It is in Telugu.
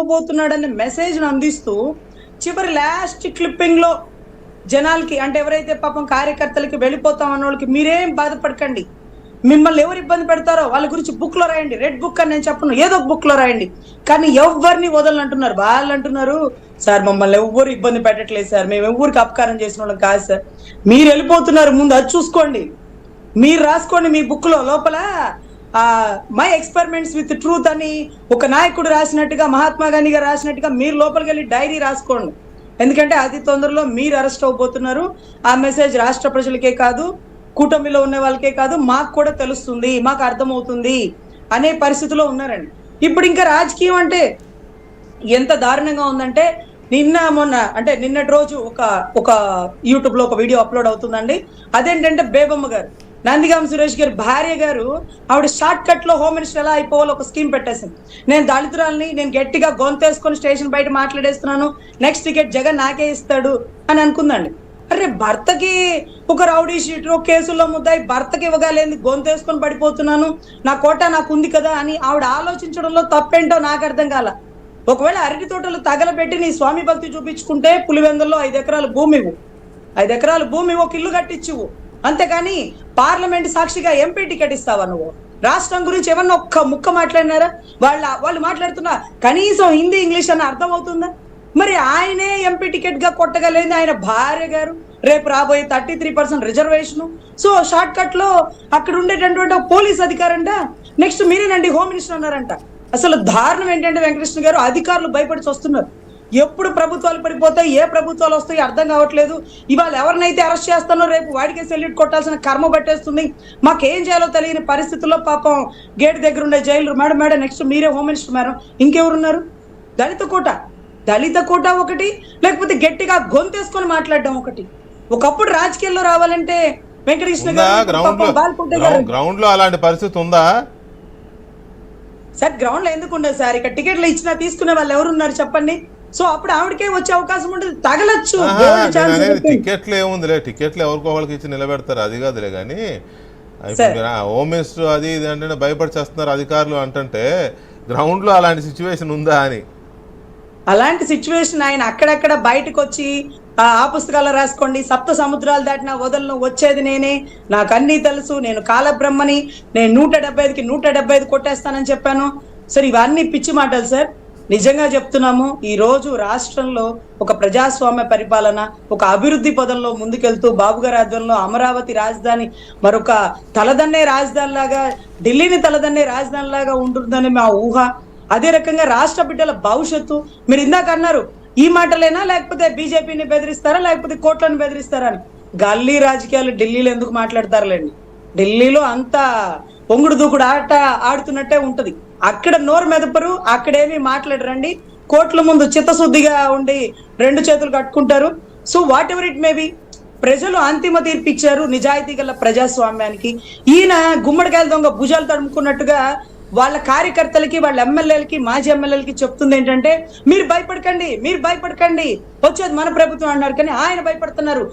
అవ్వబోతున్నాడనే మెసేజ్ అందిస్తూ చివరి లాస్ట్ క్లిప్పింగ్లో జనాలకి అంటే ఎవరైతే పాపం కార్యకర్తలకి వెళ్ళిపోతాం అన్న వాళ్ళకి మీరేం బాధపడకండి. మిమ్మల్ని ఎవరు ఇబ్బంది పెడతారో వాళ్ళ గురించి బుక్లో రాయండి. రెడ్ బుక్ అని నేను చెప్పను ఏదో ఒక బుక్లో రాయండి. కానీ ఎవరిని వదలని అంటున్నారు? వాళ్ళు అంటున్నారు సార్ మమ్మల్ని ఎవ్వరు ఇబ్బంది పెట్టట్లేదు సార్. మేము ఎవరికి అపకారం చేసిన వాళ్ళం కాదు సార్. మీరు వెళ్ళిపోతున్నారు ముందు అది చూసుకోండి. మీరు రాసుకోండి మీ బుక్లో లోపల. మై ఎక్స్పెరిమెంట్స్ విత్ ట్రూత్ అని ఒక నాయకుడు రాసినట్టుగా మహాత్మా గాంధీ గారు రాసినట్టుగా మీరు లోపలికి వెళ్ళి డైరీ రాసుకోండి. ఎందుకంటే అతి తొందరలో మీరు అరెస్ట్ అవబోతున్నారు ఆ మెసేజ్ రాష్ట్ర ప్రజలకే కాదు కూటమిలో ఉన్న వాళ్ళకే కాదు మాకు కూడా తెలుస్తుంది మాకు అర్థమవుతుంది అనే పరిస్థితిలో ఉన్నారండి. ఇప్పుడు ఇంకా రాజకీయం అంటే ఎంత దారుణంగా ఉందంటే నిన్న మొన్న అంటే నిన్నటి రోజు ఒక ఒక యూట్యూబ్లో ఒక వీడియో అప్లోడ్ అవుతుందండి. అదేంటంటే బేబమ్మ గారు నందిగాం సురేష్ గారి భార్య గారు ఆవిడ షార్ట్ కట్లో హోమ్ మినిస్టర్ ఎలా అయిపోవాలో ఒక స్కీమ్ పెట్టేసింది. నేను దళితురాల్ని నేను గట్టిగా గొంతేసుకొని స్టేషన్ బయట మాట్లాడేస్తున్నాను నెక్స్ట్ టికెట్ జగన్ నాకే ఇస్తాడు అని అనుకుందండి. అరే భర్తకి ఒక రౌడీ షీటర్ కేసుల్లో ముద్దాయి భర్తకి ఇవ్వగలేంది గొంతేసుకొని పడిపోతున్నాను నా కోట నాకు ఉంది కదా అని ఆవిడ ఆలోచించడంలో తప్పేంటో నాకు అర్థం కాల. ఒకవేళ అరటి తోటలు తగలబెట్టి నీ స్వామి భక్తి చూపించుకుంటే పులివెందుల్లో ఐదు ఎకరాల భూమి ఇవ్వు. ఐదు ఎకరాల భూమి ఒక ఇల్లు కట్టించువు అంతేకాని పార్లమెంట్ సాక్షిగా ఎంపీ టికెట్ ఇస్తావా నువ్వు? రాష్ట్రం గురించి ఏమన్నా ఒక్క ముక్క మాట్లాడినారా? వాళ్ళ వాళ్ళు మాట్లాడుతున్నా కనీసం హిందీ ఇంగ్లీష్ అన్న అర్థం అవుతుందా మరి ఆయనే ఎంపీ టికెట్గా కొట్టగలేదు ఆయన భార్య గారు. రేపు రాబోయే thirty three percent reservation. So short కట్లో అక్కడ ఉండేటటువంటి పోలీస్ అధికారంట. నెక్స్ట్ మీరేనండి హోమ్ మినిస్టర్ అన్నారంట. అసలు దారుణం ఏంటంటే వెంకటకృష్ణ గారు అధికారులు భయపడి వస్తున్నారు ఎప్పుడు ప్రభుత్వాలు పడిపోతాయి ఏ ప్రభుత్వాలు వస్తాయి అర్థం కావట్లేదు. ఇవాళ ఎవరినైతే అరెస్ట్ చేస్తానో రేపు వాడికే సెల్యూట్ కొట్టాల్సిన కర్మ పట్టేస్తుంది. మాకేం చేయాలో తెలియని పరిస్థితుల్లో పాపం గేట్ దగ్గర ఉండే జైలు మేడం మేడం నెక్స్ట్ మీరే హోమ్ మినిస్టర్ మేడం. ఇంకెవరున్నారు? దళిత కోట. దళిత కోట ఒకటి లేకపోతే గట్టిగా గొంతేసుకొని మాట్లాడడం ఒకటి. ఒకప్పుడు రాజకీయాల్లో రావాలంటే వెంకటకృష్ణ గారు గ్రౌండ్లో అలాంటి పరిస్థితి ఉందా? సార్ గ్రౌండ్లో ఎందుకు ఉండదు సార్? ఇక్కడ టికెట్లు ఇచ్చినా తీసుకునే వాళ్ళు ఎవరు ఉన్నారు చెప్పండి? సో అప్పుడు ఆవిడకే వచ్చే అవకాశం ఉంటుంది. తగలచ్చు. టికెట్లు ఏముందిలే. టికెట్లు ఎవరికో వాళ్ళకి ఇచ్చి నిలబెడతారు. అది కాదులే కానీ హోమ్ మినిస్టర్ అది ఇది అంటే భయపడి చేస్తున్నారు అధికారులు అంటుంటే గ్రౌండ్లో అలాంటి సిచ్యువేషన్ ఉందా అని? అలాంటి సిచ్యువేషన్ ఆయన అక్కడక్కడ బయటకు వచ్చి ఆ ఆ పుస్తకాలు రాసుకోండి. సప్త సముద్రాలు దాటిన వదలను వచ్చేది నేనే. నాకు అన్నీ తెలుసు. నేను కాలబ్రహ్మని. నేను నూట డెబ్బై ఐదుకి నూట డెబ్బై ఐదు కొట్టేస్తానని చెప్పాను. సార్ ఇవన్నీ పిచ్చి మాటలు సార్. నిజంగా చెప్తున్నాము ఈ రోజు రాష్ట్రంలో ఒక ప్రజాస్వామ్య పరిపాలన ఒక అభివృద్ధి పదంలో ముందుకెళ్తూ బాబు గారి ఆధ్వర్యంలో అమరావతి రాజధాని మరొక తలదన్నే రాజధానిలాగా ఢిల్లీని తలదన్నే రాజధానిలాగా ఉంటుందని మా ఊహ. అదే రకంగా రాష్ట్ర బిడ్డల భవిష్యత్తు మీరు ఇందాక అన్నారు ఈ మాటలేనా? లేకపోతే బీజేపీని బెదిరిస్తారా? లేకపోతే కోట్లను బెదిరిస్తారా అని. గల్లీ రాజకీయాలు ఢిల్లీలో ఎందుకు మాట్లాడతారులేండి? ఢిల్లీలో అంతా పొంగుడు దూకుడు ఆట ఆడుతున్నట్టే ఉంటుంది. అక్కడ నోరు మెదపరు అక్కడేమి మాట్లాడరండి. కోట్ల ముందు చిత్తశుద్ధిగా ఉండి రెండు చేతులు కట్టుకుంటారు. So whatever it may be ప్రజలు అంతిమ తీర్పు ఇచ్చారు నిజాయితీ గల ప్రజాస్వామ్యానికి. ఈయన గుమ్మడికాయల దొంగ భుజాలు తడుముకున్నట్టుగా వాళ్ళ కార్యకర్తలకి వాళ్ళ ఎమ్మెల్యేలకి మాజీ ఎమ్మెల్యేలకి చెప్తుంది ఏంటంటే మీరు భయపడకండి మీరు భయపడకండి వచ్చేది మన ప్రభుత్వం అన్నారు కానీ ఆయన భయపడుతున్నారు.